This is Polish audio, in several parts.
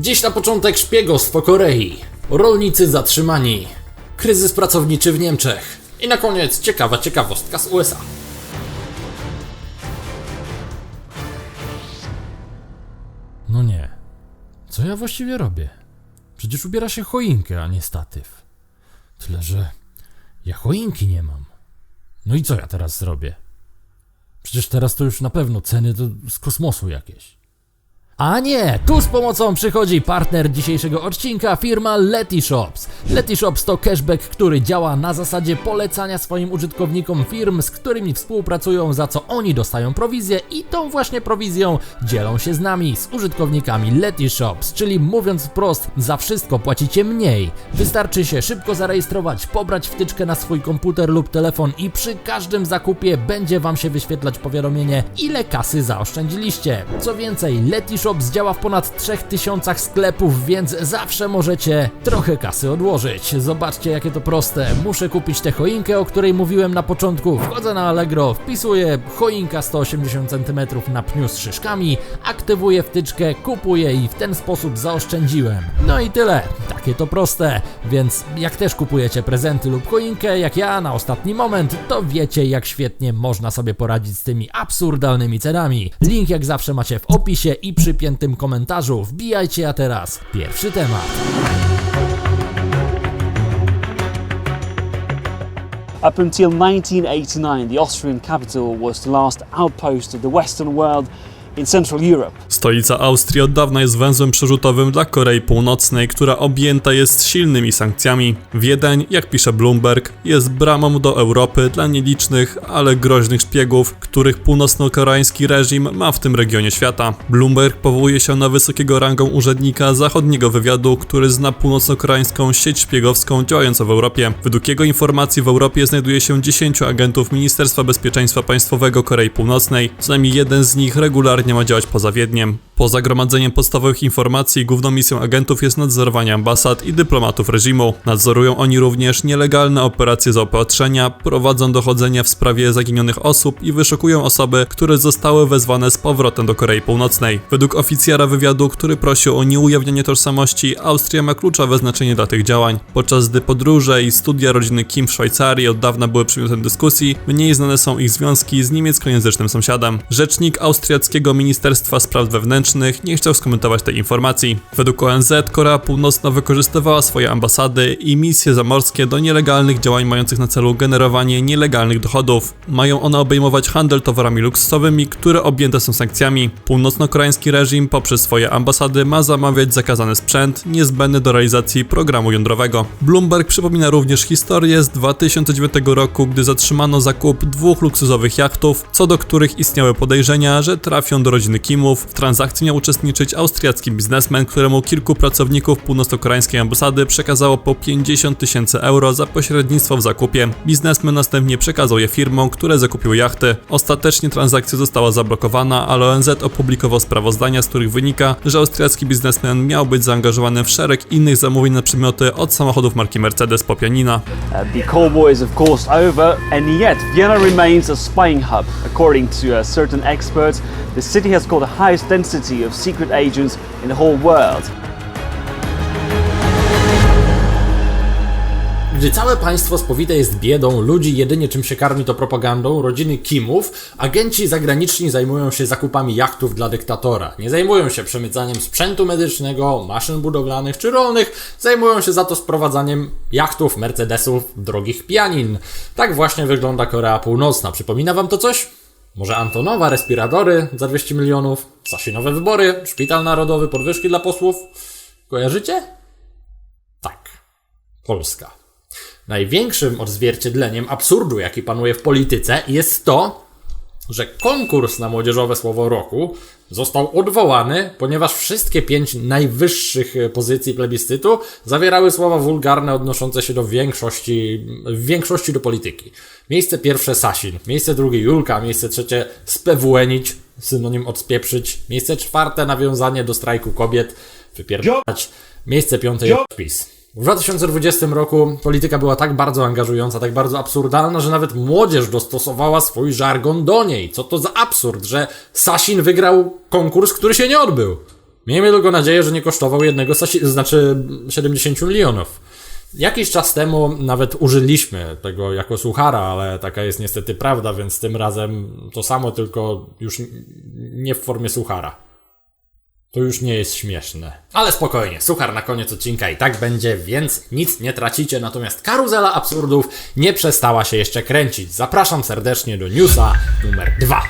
Dziś na początek szpiegostwo Korei, rolnicy zatrzymani, kryzys pracowniczy w Niemczech i na koniec ciekawa ciekawostka z USA. No nie. Co ja właściwie robię? Przecież ubiera się choinkę, a nie statyw. Tyle, że ja choinki nie mam. No i co ja teraz zrobię? Przecież teraz to już na pewno ceny to z kosmosu jakieś. A nie, tu z pomocą przychodzi partner dzisiejszego odcinka, firma Letyshops. Letyshops to cashback, który działa na zasadzie polecania swoim użytkownikom firm, z którymi współpracują, za co oni dostają prowizję i tą właśnie prowizją dzielą się z nami, z użytkownikami Letyshops, czyli mówiąc wprost, za wszystko płacicie mniej. Wystarczy się szybko zarejestrować, pobrać wtyczkę na swój komputer lub telefon i przy każdym zakupie będzie Wam się wyświetlać powiadomienie, ile kasy zaoszczędziliście. Co więcej, Letyshops działa w ponad 3000 sklepów, więc zawsze możecie trochę kasy odłożyć. Zobaczcie jakie to proste. Muszę kupić tę choinkę, o której mówiłem na początku. Wchodzę na Allegro, wpisuję choinka 180 cm na pniu z szyszkami, aktywuję wtyczkę, kupuję i w ten sposób zaoszczędziłem. No i tyle. Takie to proste. Więc jak też kupujecie prezenty lub choinkę, jak ja na ostatni moment, to wiecie jak świetnie można sobie poradzić z tymi absurdalnymi cenami. Link jak zawsze macie w opisie i przypiętym komentarzu. Wbijajcie a teraz pierwszy temat. Up until 1989, the Austrian capital was the last outpost of the Western world. Stolica Austrii od dawna jest węzłem przerzutowym dla Korei Północnej, która objęta jest silnymi sankcjami. Wiedeń, jak pisze Bloomberg, jest bramą do Europy dla nielicznych, ale groźnych szpiegów, których północno-koreański reżim ma w tym regionie świata. Bloomberg powołuje się na wysokiego rangą urzędnika zachodniego wywiadu, który zna północno-koreańską sieć szpiegowską działającą w Europie. Według jego informacji w Europie znajduje się 10 agentów Ministerstwa Bezpieczeństwa Państwowego Korei Północnej, co najmniej jeden z nich regularnie ma działać poza Wiedniem. Poza gromadzeniem podstawowych informacji, główną misją agentów jest nadzorowanie ambasad i dyplomatów reżimu. Nadzorują oni również nielegalne operacje zaopatrzenia, prowadzą dochodzenia w sprawie zaginionych osób i wyszukują osoby, które zostały wezwane z powrotem do Korei Północnej. Według oficjera wywiadu, który prosił o nieujawnienie tożsamości, Austria ma kluczowe znaczenie dla tych działań. Podczas gdy podróże i studia rodziny Kim w Szwajcarii od dawna były przedmiotem dyskusji, mniej znane są ich związki z niemieckojęzycznym sąsiadem. Rzecznik austriackiego Ministerstwa Spraw Wewnętrznych nie chciał skomentować tej informacji. Według ONZ Korea Północna wykorzystywała swoje ambasady i misje zamorskie do nielegalnych działań mających na celu generowanie nielegalnych dochodów. Mają one obejmować handel towarami luksusowymi, które objęte są sankcjami. Północno-koreański reżim poprzez swoje ambasady ma zamawiać zakazany sprzęt niezbędny do realizacji programu jądrowego. Bloomberg przypomina również historię z 2009 roku, gdy zatrzymano zakup dwóch luksusowych jachtów, co do których istniały podejrzenia, że trafią do rodziny Kimów. W transakcji miał uczestniczyć austriacki biznesmen, któremu kilku pracowników północno-koreańskiej ambasady przekazało po 50 tysięcy euro za pośrednictwo w zakupie. Biznesmen następnie przekazał je firmom, które zakupiły jachty. Ostatecznie transakcja została zablokowana, ale ONZ opublikował sprawozdania, z których wynika, że austriacki biznesmen miał być zaangażowany w szereg innych zamówień na przedmioty od samochodów marki Mercedes po pianina. Uh, the Cold War is of course over, and yet Vienna remains a spying hub. According to uh, certain experts, city has got the highest density of secret agents in the whole world. Gdy całe państwo spowite jest biedą, ludzi jedynie czym się karmi to propagandą, rodziny Kimów, agenci zagraniczni zajmują się zakupami jachtów dla dyktatora. Nie zajmują się przemycaniem sprzętu medycznego, maszyn budowlanych czy rolnych, zajmują się za to sprowadzaniem jachtów, mercedesów, drogich pianin. Tak właśnie wygląda Korea Północna. Przypomina wam to coś? Może Antonowa, respiratory za 200 milionów, Sasinowe wybory, szpital narodowy, podwyżki dla posłów? Kojarzycie? Tak. Polska. Największym odzwierciedleniem absurdu, jaki panuje w polityce, jest to, że konkurs na młodzieżowe słowo roku został odwołany, ponieważ wszystkie pięć najwyższych e, pozycji plebiscytu zawierały słowa wulgarne odnoszące się do większości, w większości do polityki. Miejsce pierwsze Sasin, miejsce drugie Julka, miejsce trzecie spewuenić, synonim od spieprzyć, miejsce czwarte nawiązanie do strajku kobiet, wypierdać, miejsce piąte PiS. W 2020 roku polityka była tak bardzo angażująca, tak bardzo absurdalna, że nawet młodzież dostosowała swój żargon do niej. Co to za absurd, że Sasin wygrał konkurs, który się nie odbył. Miejmy tylko nadzieję, że nie kosztował jednego, sasi- znaczy 70 milionów. Jakiś czas temu nawet użyliśmy tego jako suchara, ale taka jest niestety prawda, więc tym razem to samo, tylko już nie w formie suchara. To już nie jest śmieszne. Ale spokojnie, suchar na koniec odcinka i tak będzie, więc nic nie tracicie. Natomiast karuzela absurdów nie przestała się jeszcze kręcić. Zapraszam serdecznie do newsa numer 2.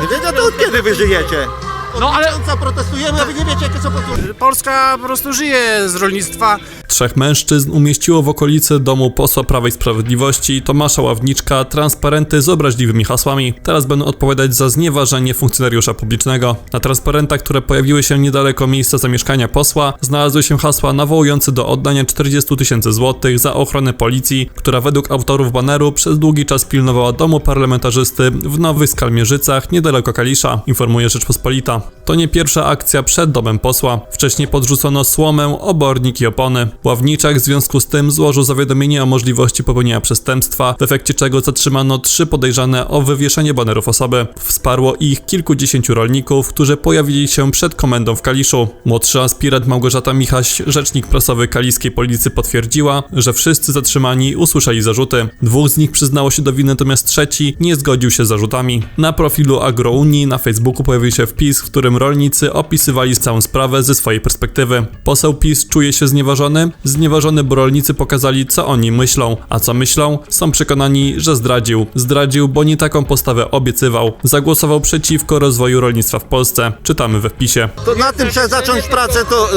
Nie wiecie, to od kiedy wy żyjecie? Od No, ale- miesiąca protestujemy, a wy nie wiecie, jakie są posługi. Polska po prostu żyje z rolnictwa. Trzech mężczyzn umieściło w okolicy domu posła Prawej Sprawiedliwości Tomasza Ławniczka transparenty z obraźliwymi hasłami. Teraz będą odpowiadać za znieważenie funkcjonariusza publicznego. Na transparentach, które pojawiły się niedaleko miejsca zamieszkania posła, znalazły się hasła nawołujące do oddania 40 tysięcy złotych za ochronę policji, która według autorów baneru przez długi czas pilnowała domu parlamentarzysty w Nowych Skalmierzycach, niedaleko Kalisza, informuje Rzeczpospolita. To nie pierwsza akcja przed domem posła. Wcześniej podrzucono słomę, obornik i opony. Ławniczak w związku z tym złożył zawiadomienie o możliwości popełnienia przestępstwa, w efekcie czego zatrzymano trzy podejrzane o wywieszenie banerów osoby. Wsparło ich kilkudziesięciu rolników, którzy pojawili się przed komendą w Kaliszu. Młodszy aspirant Małgorzata Michaś, rzecznik prasowy kaliskiej policji potwierdziła, że wszyscy zatrzymani usłyszeli zarzuty. Dwóch z nich przyznało się do winy, natomiast trzeci nie zgodził się z zarzutami. Na profilu Agrounii na Facebooku pojawił się wpis, w którym rolnicy opisywali całą sprawę ze swojej perspektywy. Poseł PiS czuje się znieważony, znieważony, bo rolnicy pokazali, co oni myślą. A co myślą? Są przekonani, że zdradził. Zdradził, bo nie taką postawę obiecywał. Zagłosował przeciwko rozwoju rolnictwa w Polsce. Czytamy we wpisie. To na tym trzeba zacząć pracę, to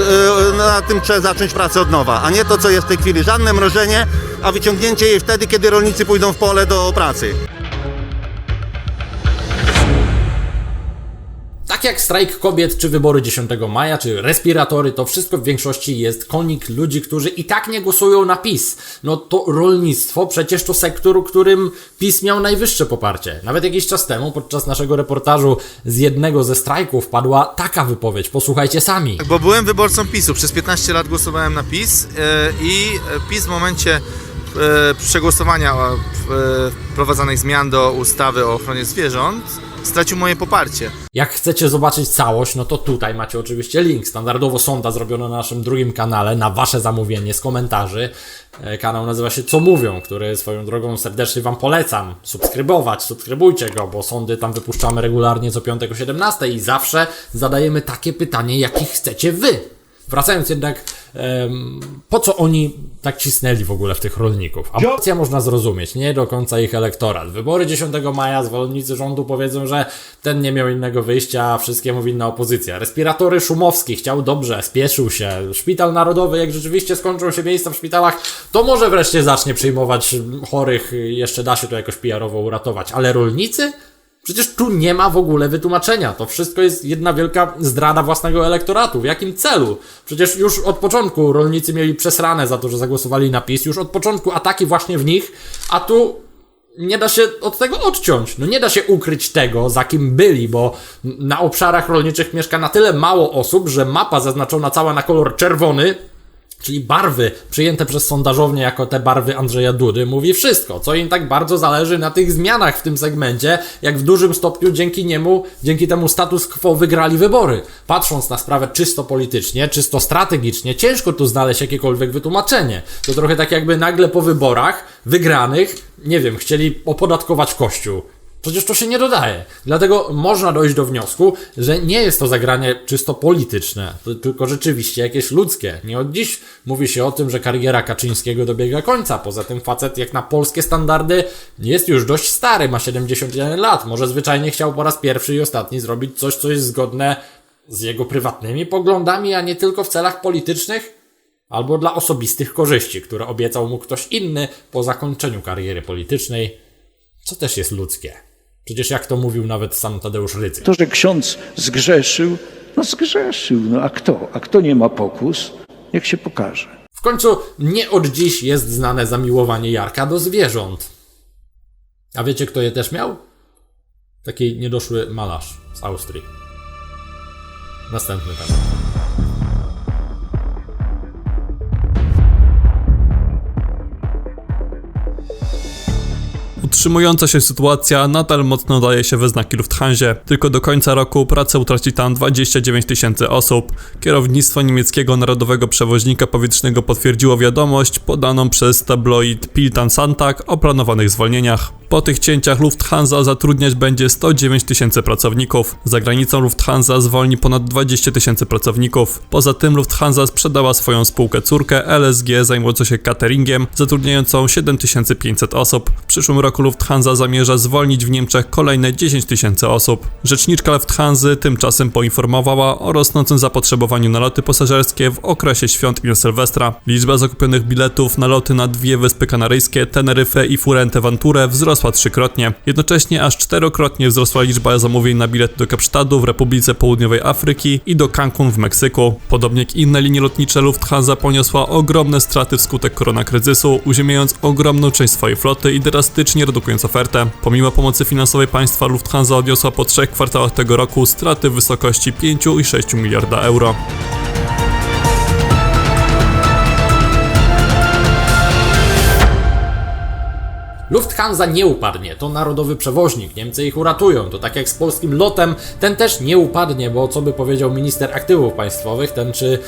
e, na tym trzeba zacząć pracę od nowa, a nie to, co jest w tej chwili. Żadne mrożenie, a wyciągnięcie jej wtedy, kiedy rolnicy pójdą w pole do pracy. Tak jak strajk kobiet, czy wybory 10 maja, czy respiratory, to wszystko w większości jest konik ludzi, którzy i tak nie głosują na PiS. No to rolnictwo przecież to sektor, którym PiS miał najwyższe poparcie. Nawet jakiś czas temu, podczas naszego reportażu z jednego ze strajków, padła taka wypowiedź. Posłuchajcie sami. Bo byłem wyborcą PiSu. Przez 15 lat głosowałem na PiS e, i e, PiS w momencie przegłosowania e, wprowadzanych zmian do ustawy o ochronie zwierząt stracił moje poparcie. Jak chcecie zobaczyć całość, no to tutaj macie oczywiście link. Standardowo sonda zrobiona na naszym drugim kanale, na wasze zamówienie z komentarzy. E, Kanał nazywa się Co Mówią, który swoją drogą serdecznie wam polecam. Subskrybować, subskrybujcie go, bo sądy tam wypuszczamy regularnie co piątek o 17 i zawsze zadajemy takie pytanie, jakich chcecie wy. Wracając jednak, po co oni tak cisnęli w ogóle w tych rolników? Aborcja można zrozumieć, nie do końca ich elektorat. Wybory 10 maja, zwolennicy rządu powiedzą, że ten nie miał innego wyjścia, wszystkiemu winna opozycja. Respiratory Szumowski chciał dobrze, spieszył się. Szpital Narodowy, jak rzeczywiście skończą się miejsca w szpitalach, to może wreszcie zacznie przyjmować chorych, jeszcze da się to jakoś PR-owo uratować. Ale rolnicy? Przecież tu nie ma w ogóle wytłumaczenia. To wszystko jest jedna wielka zdrada własnego elektoratu. W jakim celu? Przecież już od początku rolnicy mieli przesrane za to, że zagłosowali na PiS. Już od początku ataki właśnie w nich, a tu nie da się od tego odciąć. No nie da się ukryć tego, za kim byli, bo na obszarach rolniczych mieszka na tyle mało osób, że mapa zaznaczona cała na kolor czerwony Czyli barwy przyjęte przez sondażownię jako te barwy Andrzeja Dudy mówi wszystko, co im tak bardzo zależy na tych zmianach w tym segmencie, jak w dużym stopniu dzięki niemu, dzięki temu status quo wygrali wybory. Patrząc na sprawę czysto politycznie, czysto strategicznie, ciężko tu znaleźć jakiekolwiek wytłumaczenie. To trochę tak jakby nagle po wyborach wygranych, nie wiem, chcieli opodatkować Kościół. Przecież to się nie dodaje. Dlatego można dojść do wniosku, że nie jest to zagranie czysto polityczne, tylko rzeczywiście jakieś ludzkie. Nie od dziś mówi się o tym, że kariera Kaczyńskiego dobiega końca. Poza tym facet jak na polskie standardy jest już dość stary, ma 71 lat. Może zwyczajnie chciał po raz pierwszy i ostatni zrobić coś, co jest zgodne z jego prywatnymi poglądami, a nie tylko w celach politycznych? Albo dla osobistych korzyści, które obiecał mu ktoś inny po zakończeniu kariery politycznej, co też jest ludzkie. Przecież jak to mówił nawet sam Tadeusz Rydzyk. To, że ksiądz zgrzeszył, no zgrzeszył, no a kto? A kto nie ma pokus, niech się pokaże. W końcu nie od dziś jest znane zamiłowanie Jarka do zwierząt. A wiecie, kto je też miał? Taki niedoszły malarz z Austrii. Następny temat. Utrzymująca się sytuacja nadal mocno daje się we znaki Lufthansie. Tylko do końca roku pracę utraci tam 29 tysięcy osób. Kierownictwo niemieckiego narodowego przewoźnika powietrznego potwierdziło wiadomość podaną przez tabloid Piltan o planowanych zwolnieniach. Po tych cięciach Lufthansa zatrudniać będzie 109 tysięcy pracowników. Za granicą Lufthansa zwolni ponad 20 tysięcy pracowników. Poza tym Lufthansa sprzedała swoją spółkę córkę LSG zajmującą się cateringiem, zatrudniającą 7500 osób. W przyszłym roku Lufthansa zamierza zwolnić w Niemczech kolejne 10 tysięcy osób. Rzeczniczka Lufthansa tymczasem poinformowała o rosnącym zapotrzebowaniu na loty pasażerskie w okresie świąt i Sylwestra. Liczba zakupionych biletów na loty na dwie wyspy kanaryjskie, Teneryfę i Fuerteventurę wzrosła trzykrotnie. Jednocześnie aż czterokrotnie wzrosła liczba zamówień na bilet do Kapsztadu w Republice Południowej Afryki i do Cancun w Meksyku. Podobnie jak inne linie lotnicze, Lufthansa poniosła ogromne straty wskutek koronakryzysu, uziemiając ogromną część swojej floty i drastycznie redukując ofertę. Pomimo pomocy finansowej państwa, Lufthansa odniosła po trzech kwartałach tego roku straty w wysokości 5 i 6 miliarda euro. Lufthansa nie upadnie, to narodowy przewoźnik, Niemcy ich uratują. To tak jak z polskim lotem, ten też nie upadnie, bo co by powiedział minister aktywów państwowych, ten czy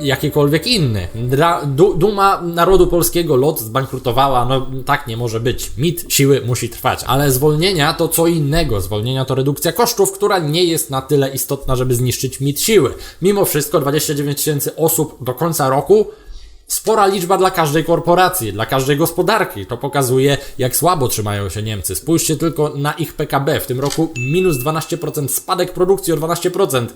jakikolwiek inny. Dra, du, duma narodu polskiego, lot zbankrutowała, no tak nie może być. Mit siły musi trwać, ale zwolnienia to co innego. Zwolnienia to redukcja kosztów, która nie jest na tyle istotna, żeby zniszczyć mit siły. Mimo wszystko 29 tysięcy osób do końca roku spora liczba dla każdej korporacji, dla każdej gospodarki. To pokazuje, jak słabo trzymają się Niemcy. Spójrzcie tylko na ich PKB. W tym roku minus 12%, spadek produkcji o 12%.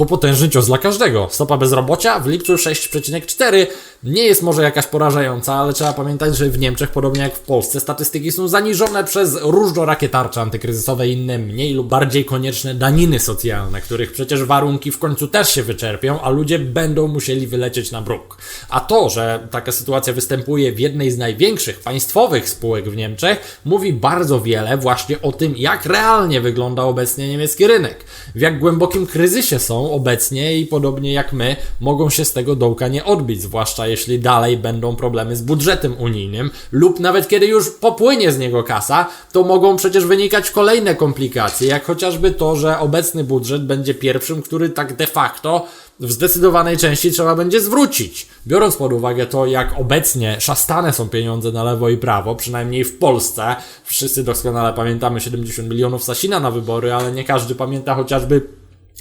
To potężny cios dla każdego. Stopa bezrobocia w lipcu 6,4 nie jest może jakaś porażająca, ale trzeba pamiętać, że w Niemczech, podobnie jak w Polsce, statystyki są zaniżone przez różnorakie tarcze antykryzysowe i inne mniej lub bardziej konieczne daniny socjalne, których przecież warunki w końcu też się wyczerpią, a ludzie będą musieli wylecieć na bruk. A to, że taka sytuacja występuje w jednej z największych państwowych spółek w Niemczech, mówi bardzo wiele właśnie o tym, jak realnie wygląda obecnie niemiecki rynek, w jak głębokim kryzysie są obecnie i podobnie jak my, mogą się z tego dołka nie odbić, zwłaszcza jeśli dalej będą problemy z budżetem unijnym, lub nawet kiedy już popłynie z niego kasa, to mogą przecież wynikać kolejne komplikacje, jak chociażby to, że obecny budżet będzie pierwszym, który tak de facto w zdecydowanej części trzeba będzie zwrócić. Biorąc pod uwagę to, jak obecnie szastane są pieniądze na lewo i prawo, przynajmniej w Polsce, wszyscy doskonale pamiętamy 70 milionów Sasina na wybory, ale nie każdy pamięta chociażby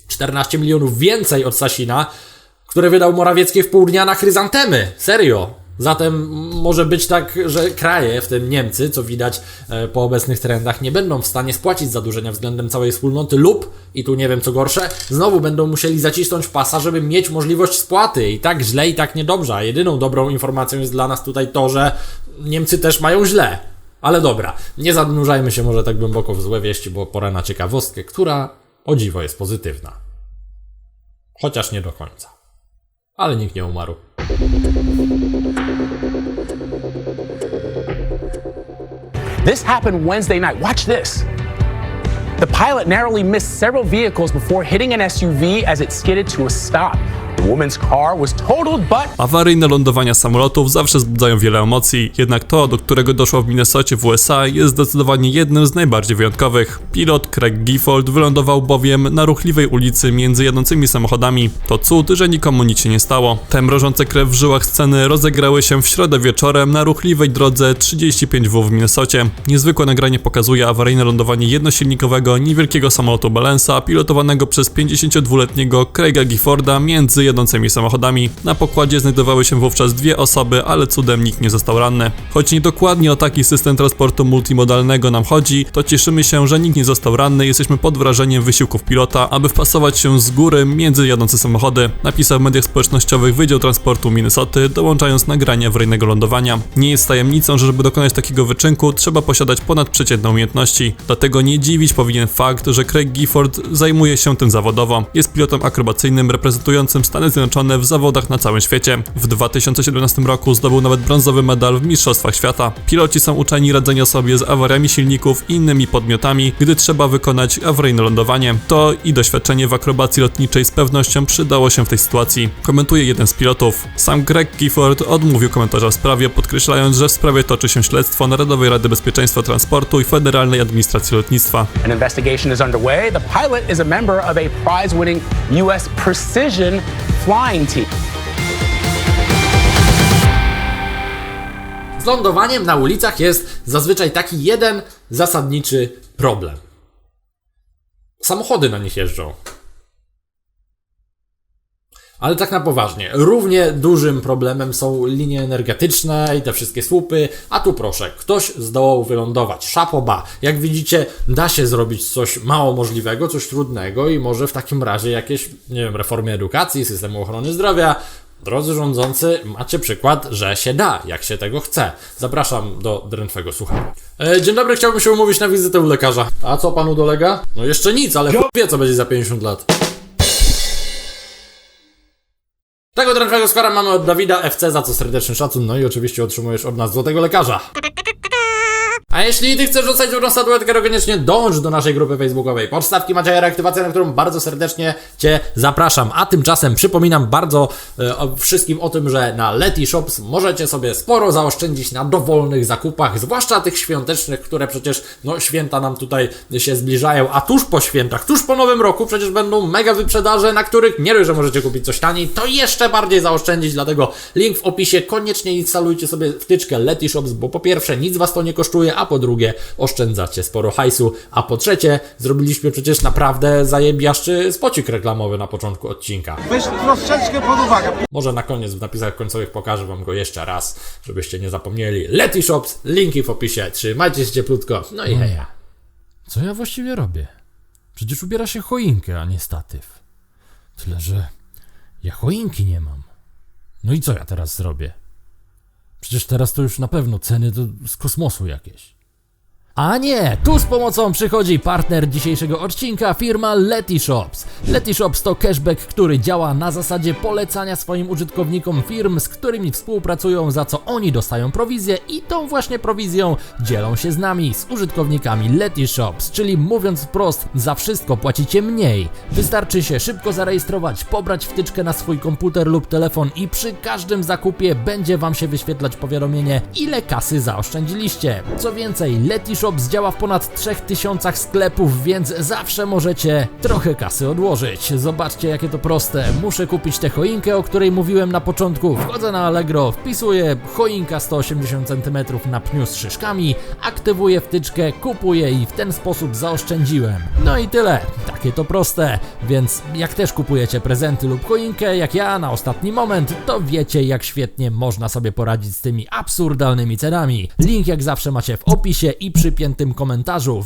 14 milionów więcej od Sasina, które wydał Morawiecki w pół dnia na chryzantemy. Serio. Zatem może być tak, że kraje, w tym Niemcy, co widać e, po obecnych trendach, nie będą w stanie spłacić zadłużenia względem całej wspólnoty lub, i tu nie wiem co gorsze, znowu będą musieli zacisnąć pasa, żeby mieć możliwość spłaty. I tak źle, i tak niedobrze. A jedyną dobrą informacją jest dla nas tutaj to, że Niemcy też mają źle. Ale dobra, nie zanurzajmy się może tak głęboko w złe wieści, bo pora na ciekawostkę, która o dziwo jest pozytywna. Chociaż nie do końca. Ale nikt nie umarł. This happened Wednesday night. Watch this. The pilot narrowly missed several vehicles before hitting an SUV as it skidded to a stop. Awaryjne lądowania samolotów zawsze wzbudzają wiele emocji, jednak to, do którego doszło w Minnesocie w USA, jest zdecydowanie jednym z najbardziej wyjątkowych. Pilot Craig Gifford wylądował bowiem na ruchliwej ulicy między jadącymi samochodami. To cud, że nikomu nic się nie stało. Te mrożące krew w żyłach sceny rozegrały się w środę wieczorem na ruchliwej drodze 35W w Minnesocie. Niezwykłe nagranie pokazuje awaryjne lądowanie jednosilnikowego, niewielkiego samolotu Balensa, pilotowanego przez 52-letniego Craiga Gifforda między jadącymi samochodami. Na pokładzie znajdowały się wówczas dwie osoby, ale cudem nikt nie został ranny. Choć nie dokładnie o taki system transportu multimodalnego nam chodzi, to cieszymy się, że nikt nie został ranny. Jesteśmy pod wrażeniem wysiłków pilota, aby wpasować się z góry między jadące samochody. Napisał w mediach społecznościowych Wydział Transportu Minnesoty, dołączając nagranie awaryjnego lądowania. Nie jest tajemnicą, że żeby dokonać takiego wyczynku, trzeba posiadać ponadprzeciętne umiejętności. Dlatego nie dziwić powinien fakt, że Craig Gifford zajmuje się tym zawodowo. Jest pilotem akrobacyjnym reprezentującym Stany Stany Zjednoczone w zawodach na całym świecie. W 2017 roku zdobył nawet brązowy medal w Mistrzostwach Świata. Piloci są uczeni radzenia sobie z awariami silników i innymi podmiotami, gdy trzeba wykonać awaryjne lądowanie. To i doświadczenie w akrobacji lotniczej z pewnością przydało się w tej sytuacji. Komentuje jeden z pilotów. Sam Greg Gifford odmówił komentarza w sprawie, podkreślając, że w sprawie toczy się śledztwo Narodowej Rady Bezpieczeństwa Transportu i Federalnej Administracji Lotnictwa. An investigation is underway. The pilot is a member of a prize winning U.S. precision flying team. Z lądowaniem na ulicach jest zazwyczaj taki jeden zasadniczy problem. Samochody na nich jeżdżą. Ale tak na poważnie, równie dużym problemem są linie energetyczne i te wszystkie słupy, a tu proszę, ktoś zdołał wylądować. Szapoba. Jak widzicie, da się zrobić coś mało możliwego, coś trudnego i może w takim razie jakieś, nie wiem, reformy edukacji, systemu ochrony zdrowia. Drodzy rządzący, macie przykład, że się da, jak się tego chce. Zapraszam do drętwego słuchania. E, dzień dobry, chciałbym się umówić na wizytę u lekarza. A co panu dolega? No jeszcze nic, ale wie co będzie za 50 lat. Tego drętwego skora mamy od Dawida FC, za co serdeczny szacun, no i oczywiście otrzymujesz od nas złotego lekarza. A jeśli ty chcesz zostać dobrą statuetkę, to koniecznie dąż do naszej grupy facebookowej. Podstawki Macieja Reaktywacja, na którą bardzo serdecznie Cię zapraszam. A tymczasem przypominam bardzo e, wszystkim o tym, że na Leti Shops możecie sobie sporo zaoszczędzić na dowolnych zakupach, zwłaszcza tych świątecznych, które przecież, no, święta nam tutaj się zbliżają, a tuż po świętach, tuż po nowym roku przecież będą mega wyprzedaże, na których nie dość, że możecie kupić coś taniej, to jeszcze bardziej zaoszczędzić, dlatego link w opisie, koniecznie instalujcie sobie wtyczkę Leti Shops, bo po pierwsze nic Was to nie kosztuje, a po drugie oszczędzacie sporo hajsu, a po trzecie zrobiliśmy przecież naprawdę zajebiaszczy spocik reklamowy na początku odcinka. Weź troszeczkę pod uwagę. Może na koniec w napisach końcowych pokażę Wam go jeszcze raz, żebyście nie zapomnieli. Leti Shops, linki w opisie, trzymajcie się cieplutko, no i heja. Co ja właściwie robię? Przecież ubiera się choinkę, a nie statyw. Tyle, że ja choinki nie mam. No i co ja teraz zrobię? Przecież teraz to już na pewno ceny to z kosmosu jakieś. A nie, tu z pomocą przychodzi partner dzisiejszego odcinka, firma Letyshops. Letyshops to cashback, który działa na zasadzie polecania swoim użytkownikom firm, z którymi współpracują, za co oni dostają prowizję i tą właśnie prowizją dzielą się z nami, z użytkownikami Letyshops, czyli mówiąc wprost, za wszystko płacicie mniej. Wystarczy się szybko zarejestrować, pobrać wtyczkę na swój komputer lub telefon i przy każdym zakupie będzie Wam się wyświetlać powiadomienie, ile kasy zaoszczędziliście. Co więcej, Letyshops działa w ponad 3000 sklepów, więc zawsze możecie trochę kasy odłożyć. Zobaczcie jakie to proste. Muszę kupić tę choinkę, o której mówiłem na początku. Wchodzę na Allegro, wpisuję choinka 180 cm na pniu z szyszkami, aktywuję wtyczkę, kupuję i w ten sposób zaoszczędziłem. No i tyle. Takie to proste. Więc jak też kupujecie prezenty lub choinkę, jak ja na ostatni moment, to wiecie jak świetnie można sobie poradzić z tymi absurdalnymi cenami. Link jak zawsze macie w opisie i przypiętym komentarzu.